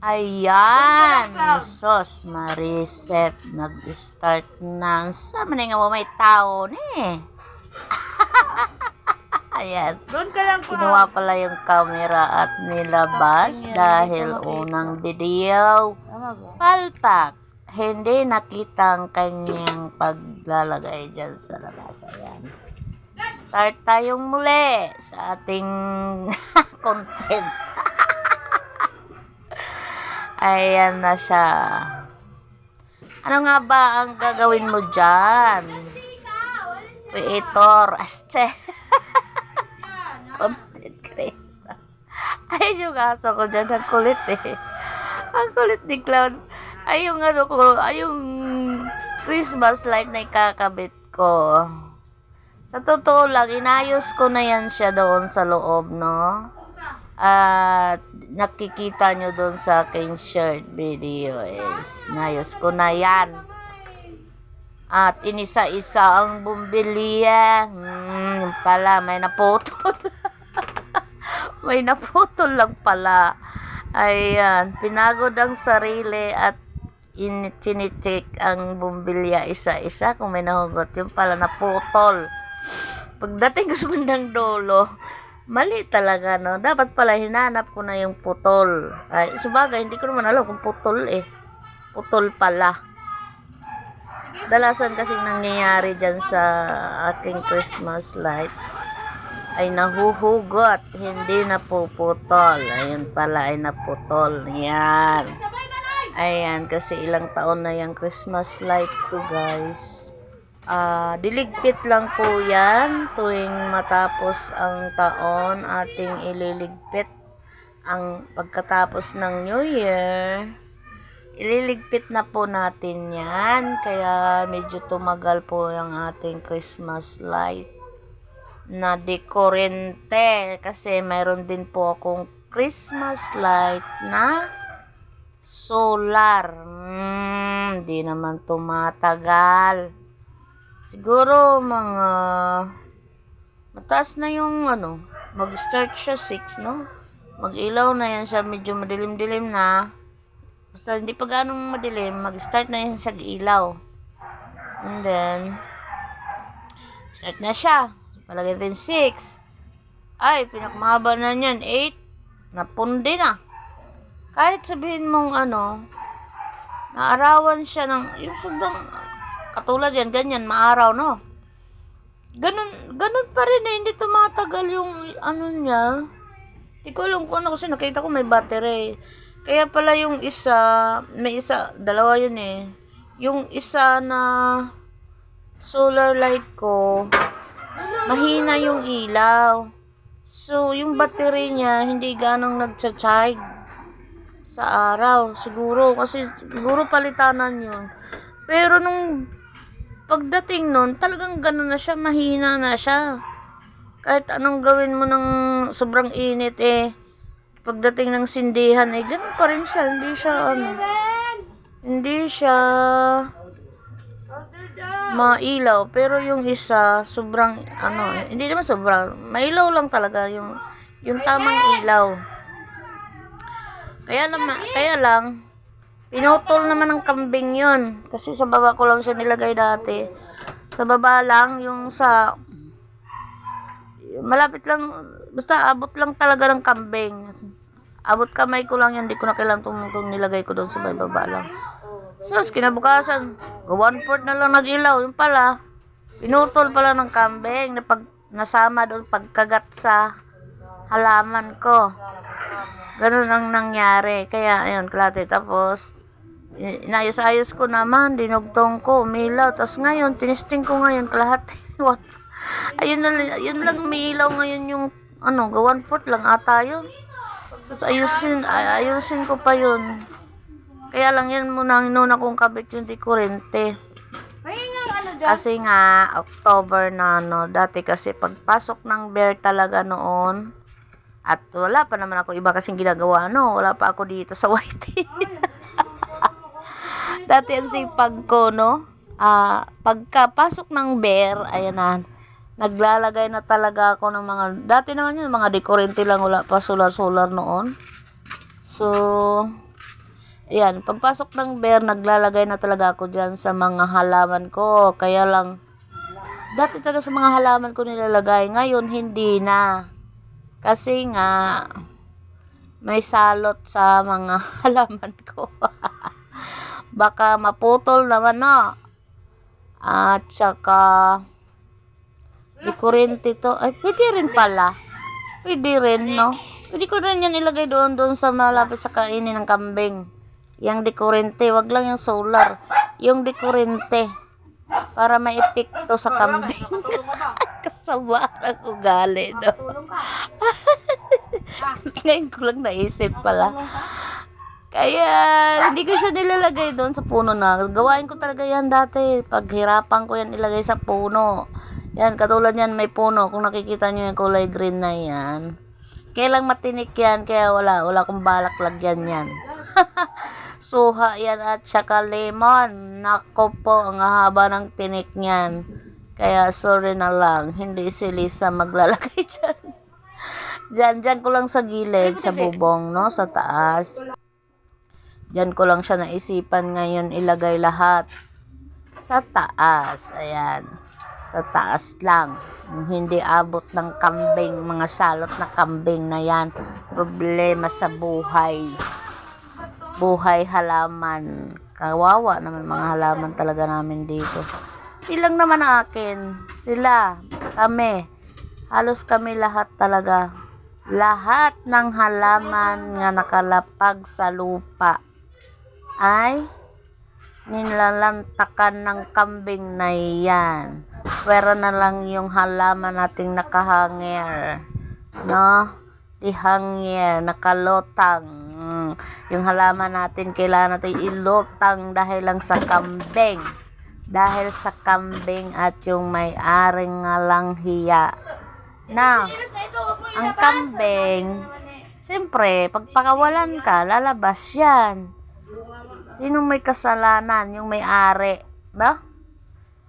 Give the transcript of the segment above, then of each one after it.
Ayan, sos, mariset, nag-start na. Sa man nga mo may tao ni. Ayan. Doon ka lang pa. Kinuha pala yung camera at nilabas dahil unang ba? Palpak. Hindi nakita ang kanyang paglalagay dyan sa labas. Ayan. Start tayong muli sa ating content. Ayan na siya. Ano nga ba ang gagawin mo dyan? Creator. Aste. Content creator. Ay, yung aso ko dyan. Ang kulit eh. Ang kulit ni Clown. Ay, yung ano ko, ay yung Christmas light na ikakabit ko. Sa totoo lang, inayos ko na yan siya doon sa loob, no? At nakikita nyo doon sa aking shirt video is inayos ko na yan. At inisa-isa ang bumbilya. Hmm, pala, may naputol. may naputol lang pala. Ayan, pinagod ang sarili at in chinicheck ang bumbilya isa-isa kung may nahugot. Yung pala naputol. Pagdating sa bandang dolo, mali talaga, no? Dapat pala hinanap ko na yung putol. Ay, subagay, hindi ko naman alam kung putol eh. Putol pala. Dalasan kasing nangyayari dyan sa aking Christmas light ay nahuhugot, hindi napuputol. Ayun pala ay naputol. Yan. Ayan, kasi ilang taon na yung Christmas light ko, guys. Ah, diligpit lang po yan tuwing matapos ang taon ating ililigpit ang pagkatapos ng New Year. Ililigpit na po natin yan. Kaya medyo tumagal po yung ating Christmas light na dekorente kasi mayroon din po akong Christmas light na solar. Hmm, di naman tumatagal. Siguro mga mataas na yung ano, mag-start siya 6, no? Mag-ilaw na yan siya, medyo madilim-dilim na. Basta hindi pa ganong madilim, mag-start na yan siya ilaw. And then, start na siya. Palagay natin 6. Ay, pinakamahaba na niyan, 8. Napundi na. Kahit sabihin mong ano, naarawan siya ng, yung sobrang, katulad yan, ganyan, maaraw, no? Ganun, ganun pa rin eh, hindi tumatagal yung, ano niya. Hindi ko alam kung ano kasi nakita ko may battery. Kaya pala yung isa, may isa, dalawa yun eh. Yung isa na solar light ko, mahina yung ilaw. So, yung battery niya, hindi ganong nagcha-charge sa araw. Siguro, kasi siguro palitanan yun. Pero nung pagdating nun, talagang gano'n na siya, mahina na siya. Kahit anong gawin mo ng sobrang init eh, pagdating ng sindihan eh, ganun pa rin siya. Hindi siya, ano, hindi siya mailaw. Pero yung isa, sobrang, ano, hindi naman sobrang, mailaw lang talaga yung, yung tamang ilaw. Kaya naman, kaya lang, pinutol naman ng kambing yon Kasi sa baba ko lang siya nilagay dati. Sa baba lang, yung sa, malapit lang, basta abot lang talaga ng kambing. Abot kamay ko lang yan, hindi ko na kailangan itong nilagay ko doon sa baba lang. So, kinabukasan, one fourth na lang nag-ilaw. Yung pala, pinutol pala ng kambing na pag nasama doon pagkagat sa halaman ko. Ganun ang nangyari. Kaya, ayun, klate. Tapos, inayos-ayos ko naman, dinugtong ko, umilaw. Tapos ngayon, tinisting ko ngayon. One- ayun, na, yun lang umiilaw ngayon yung, ano, one fourth lang ata yun. Tapos ayusin, ay, ayusin ko pa yun. Kaya lang yan muna ang inuna kong kabit yung di kurente. Ano? Kasi nga, October na, no. Dati kasi pagpasok ng bear talaga noon, at wala pa naman ako iba kasing ginagawa, no. Wala pa ako dito sa YT. Dati ang sipag ko, no. Ah, pagkapasok ng bear, ayan na, naglalagay na talaga ako ng mga, dati naman yun, mga dekorente lang, wala pa solar-solar noon. So, Ayan, pagpasok ng bear, naglalagay na talaga ako dyan sa mga halaman ko. Kaya lang, dati talaga sa mga halaman ko nilalagay. Ngayon, hindi na. Kasi nga, may salot sa mga halaman ko. Baka maputol naman, no? At saka, di kuryente to. Ay, pwede rin pala. Pwede rin, no? Pwede ko rin yan ilagay doon, doon sa malapit sa kainin ng kambing. Yung di kuryente, wag lang yung solar. Yung di kuryente. Para may epekto sa kambing. Kasama ang ugali, no? Ngayon ko lang naisip pala. Kaya, hindi ko siya nilalagay doon sa puno na. Gawain ko talaga yan dati. Paghirapan ko yan ilagay sa puno. Yan, katulad yan may puno. Kung nakikita nyo yung kulay green na yan. Kailang matinik yan, kaya wala. Wala kong balak lagyan yan. Suha yan at saka lemon. Nako po, ang haba ng tinik niyan. Kaya sorry na lang, hindi si Lisa maglalagay dyan. Diyan, diyan ko lang sa gilid, sa bubong, no? Sa taas. Diyan ko lang siya naisipan ngayon ilagay lahat. Sa taas. Ayan. Sa taas lang. Yung Hindi abot ng kambing, mga salot na kambing na yan. Problema sa buhay. Buhay halaman. Kawawa naman mga halaman talaga namin dito. Ilang naman akin. Sila. Kami. Halos kami lahat talaga. Lahat ng halaman nga nakalapag sa lupa ay nilalantakan ng kambing na yan. Pwera na lang yung halaman nating nakahangir. No? Dihangir, nakalotang. Mm. Yung halaman natin, kailangan natin ilotang dahil lang sa kambing. Dahil sa kambing at yung may-aring nga lang hiya. Now, ang kambing, siyempre, pagpakawalan ka, lalabas yan. Sinong may kasalanan? Yung may-ari. Ba?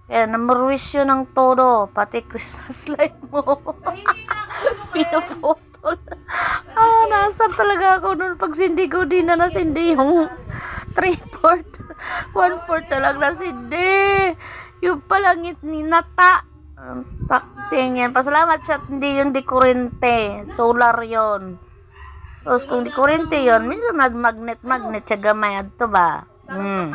Kaya namurwisyo ng todo, pati Christmas light mo. Pinaputol. ah, nasaan talaga ako noon pag sindi ko, di na nasindi yung 3-4. 1-4 na lang nasindi. Yung palangit ni Nata. Ang takting yan. Pasalamat siya, hindi yun di kurente. Solar yon. So, kung di kurente yon, may mag-magnet-magnet siya gamay adto ba? Hmm.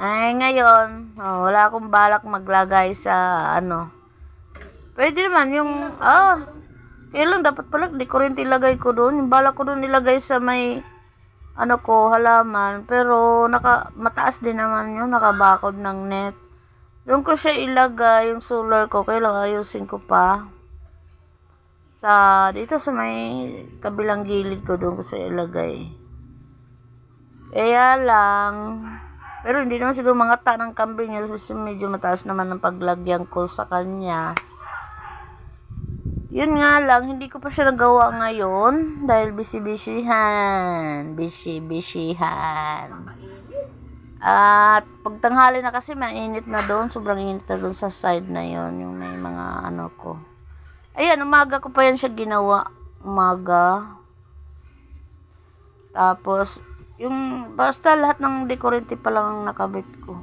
Ay, ngayon, oh, wala akong balak maglagay sa, ano. Pwede naman yung, ah, kailan dapat pala, di kurente ilagay ko doon. Yung balak ko doon ilagay sa may, ano ko, halaman. Pero, naka, mataas din naman yun, nakabakod ng net. Doon ko siya ilagay, yung solar ko, kailang ayusin ko pa. Sa, dito sa may kabilang gilid ko, doon ko siya ilagay. Kaya lang, pero hindi naman siguro mga ta ng kambing yun, kasi medyo mataas naman ang paglagyan ko sa kanya. Yun nga lang, hindi ko pa siya nagawa ngayon dahil busy-busyhan. Busy-busyhan. At pagtanghali na kasi mainit na doon, sobrang init na doon sa side na yon yung may mga ano ko. Ayan, umaga ko pa yan siya ginawa. Umaga. Tapos, yung basta lahat ng decorative pa lang ang nakabit ko.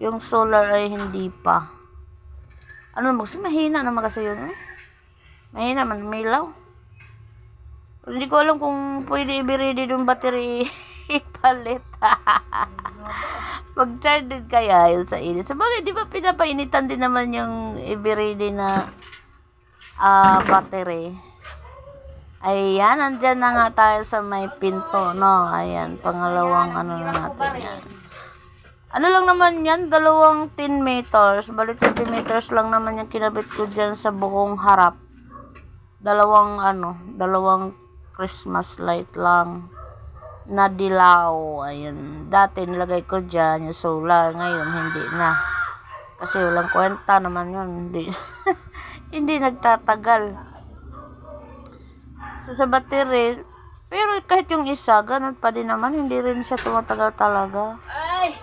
Yung solar ay hindi pa. Ano mo kasi mahina naman kasi yun eh. Mahina man, may ilaw. Pero Hindi ko alam kung pwede i-ready yung battery ipalit. Mag-charge din kaya yun sa init. Sa bagay, di ba pinapainitan din naman yung i-ready na ah battery. Ayan, nandyan na nga tayo sa may pinto, no? Ayan, pangalawang ano na natin yan. Ano lang naman yan, dalawang 10 meters. Balik 20 meters lang naman yung kinabit ko dyan sa buong harap. Dalawang ano, dalawang Christmas light lang na dilaw. Ayan, dati nilagay ko dyan yung solar. Ngayon, hindi na. Kasi walang kwenta naman yun. Hindi, hindi nagtatagal sa, sa battery. Pero kahit yung isa, ganun pa din naman. Hindi rin siya tumatagal talaga. Ay!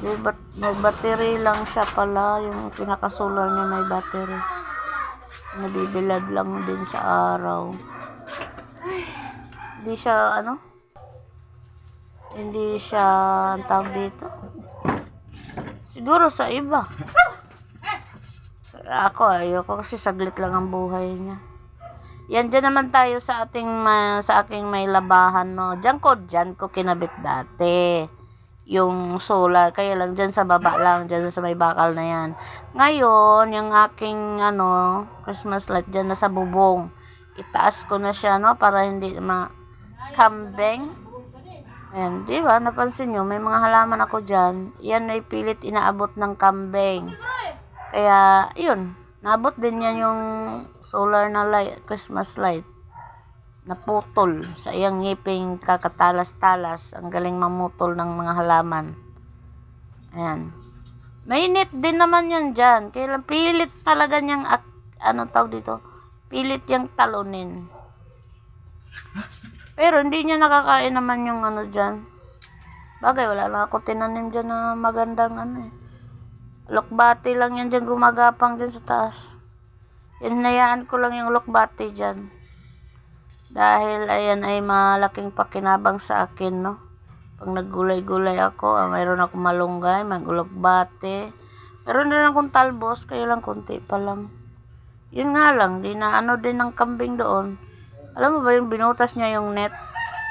May, bat may battery lang siya pala. Yung pinakasolar niya may battery. Nabibilad lang din sa araw. Hindi siya, ano? Hindi siya, ang tawag dito. Siguro sa iba. Ako, ayoko kasi saglit lang ang buhay niya. Yan, dyan naman tayo sa ating, ma- sa aking may labahan, no. Diyan ko, diyan ko kinabit dati. Yung solar, kaya lang dyan sa baba lang, dyan sa may bakal na yan. Ngayon, yung aking, ano, Christmas light dyan na sa bubong. Itaas ko na siya, no, para hindi ma kambing. Ayan, di ba? Napansin nyo, may mga halaman ako dyan. Yan ay pilit inaabot ng kambing. Kaya, yun. Naabot din yan yung solar na light, Christmas light. Naputol sa iyang ngiping kakatalas-talas. Ang galing mamutol ng mga halaman. Ayan. Mainit din naman yun dyan. Kaya lang pilit talaga niyang, ano tawag dito? Pilit yung talunin. Pero hindi niya nakakain naman yung ano dyan. Bagay, wala lang ako tinanim dyan na magandang ano eh. Lokbati lang yan dyan gumagapang dyan sa taas. Hinayaan ko lang yung lokbati dyan. Dahil ayan ay malaking pakinabang sa akin, no? Pag naggulay-gulay ako, ah, mayroon ako malunggay, may gulokbate. Meron din akong talbos, kaya lang konti pa lang. Yun nga lang, di na ano din ng kambing doon. Alam mo ba yung binutas niya yung net?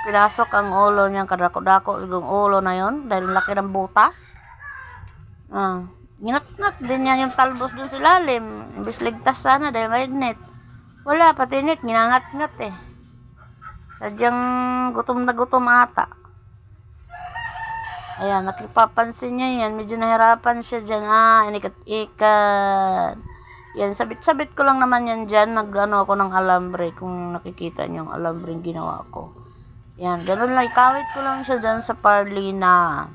Pinasok ang ulo niya, kadako-dako yung ulo na yon dahil laki ng butas. Ah, ginatnat din niya yung talbos dun sa lalim. Imbis ligtas sana dahil may net. Wala, pati net, ginangat-ngat eh. Sadyang gutom na gutom ata. Ayan, nakipapansin niya yan. Medyo nahirapan siya dyan. Ah, inikat-ikat. Yan, sabit-sabit ko lang naman yan dyan. Nag-ano ako ng alambre. Kung nakikita niyo yung alambre yung ginawa ko. Yan, ganun lang. Ikawit ko lang siya dyan sa parlina.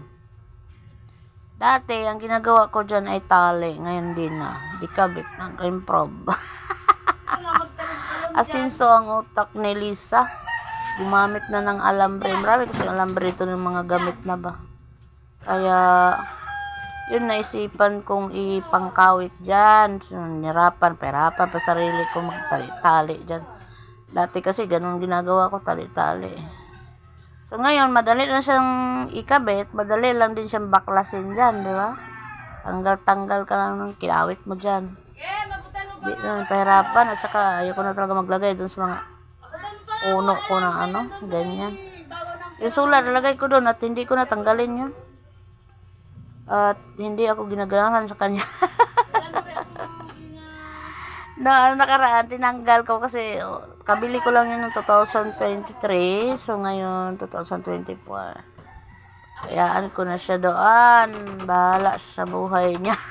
Dati, ang ginagawa ko dyan ay tali. Ngayon din na. Di kabit. Nag-improve. Asinso ang utak ni Lisa. Gumamit na ng alambre. Marami kasi alambre ito ng mga gamit na ba. Kaya, yun naisipan kong ipangkawit dyan. Nirapan, perapan pa sarili ko magtali-tali dyan. Dati kasi ganun ginagawa ko, tali-tali. So ngayon, madali lang siyang ikabit, madali lang din siyang baklasin dyan, di ba? Tanggal-tanggal ka lang ng kinawit mo dyan. Di na pahirapan at saka ayoko na talaga maglagay dun sa mga uno ko na ano, ganyan. Yung solar, nalagay ko doon at hindi ko natanggalin yun. At hindi ako ginaganahan sa kanya. na nakaraan, tinanggal ko kasi oh, kabili ko lang yun noong 2023. So ngayon, 2024. Kayaan ko na siya doon. Bahala siya sa buhay niya.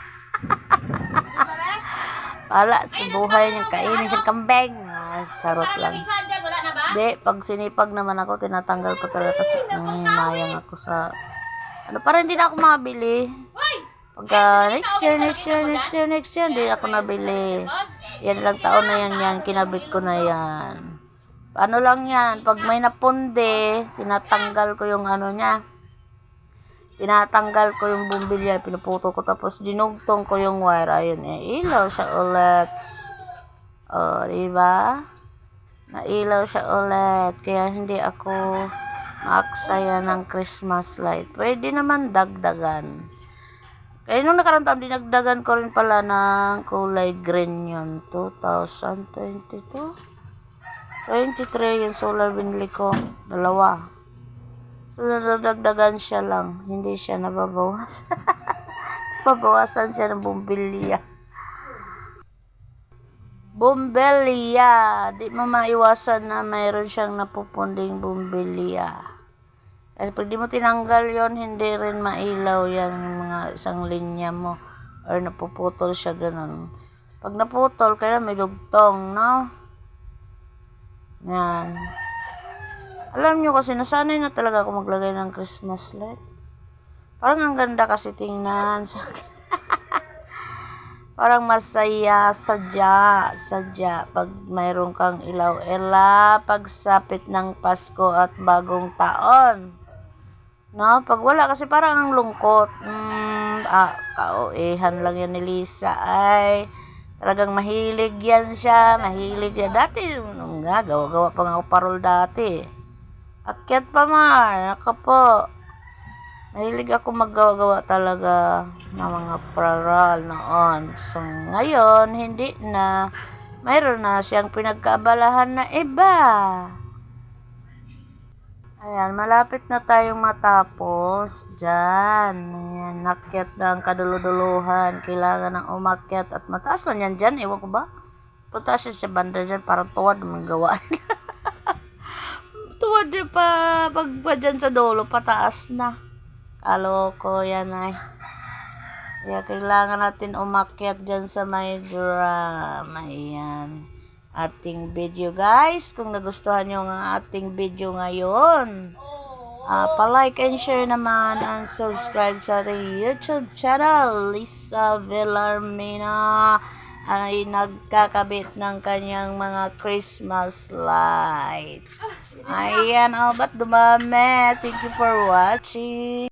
Bahala sa buhay niya. Kainin siyang kambing. Ah, charot lang. Hindi, pag sinipag naman ako, tinatanggal ko talaga kasi nanginayang ako sa... Ano, para hindi na ako mabili. Pagka next year, next year, next year, next year, hindi ako nabili. Yan lang taon na yan yan, kinabit ko na yan. Ano lang yan, pag may napunde, tinatanggal ko yung ano niya. Tinatanggal ko yung bumbilya, pinuputo ko tapos dinugtong ko yung wire. Ayun eh, ilaw siya ulit. O, oh, diba? Nailaw siya ulit. Kaya hindi ako maaksaya ng Christmas light. Pwede naman dagdagan. Kaya nung nakarang taon, dinagdagan ko rin pala ng kulay green yun. 2022? 23 yung solar binili ko. Dalawa. So, nadagdagan siya lang. Hindi siya nababawas. Babawasan siya ng bumbilya. Bumbilya. Di mo maiwasan na mayroon siyang napupunding bumbilya. Kasi pag di mo tinanggal yon hindi rin mailaw yan mga isang linya mo. Or napuputol siya ganun. Pag naputol, kaya may dugtong, no? Yan. Alam nyo kasi, nasanay na talaga ako maglagay ng Christmas light. Parang ang ganda kasi tingnan Parang masaya, sadya, sadya pag mayroon kang ilaw-ela, pagsapit ng Pasko at bagong taon. No, pag wala kasi parang ang lungkot. Mm, ah, kauehan lang yan ni Lisa. Ay, talagang mahilig yan siya. Mahilig yan. Dati, nung nga, gawa-gawa pa nga ako parol dati. Akyat pa man. Ako po. Mahilig ako maggawa-gawa talaga ng mga paral noon. So, ngayon, hindi na. Mayroon na siyang pinagkaabalahan na iba. Ayan, malapit na tayong matapos. Diyan. Ayan, nakyat na ang kaduluduluhan. Kailangan ng umakyat at mataas man yan dyan. Ewan ko ba? Punta siya sa banda dyan. Parang tuwad ang gawa. tuwad din pa. Pag pa dyan sa dulo, pataas na. Kaloko yan ay. Kaya kailangan natin umakyat dyan sa may drum. Ayan. Ating video guys. Kung nagustuhan nyo ang ating video ngayon. ah pa-like and share naman and subscribe sa ating YouTube channel. Lisa Villarmina ay nagkakabit ng kanyang mga Christmas light. Ayan, oh, ba't dumami? Thank you for watching.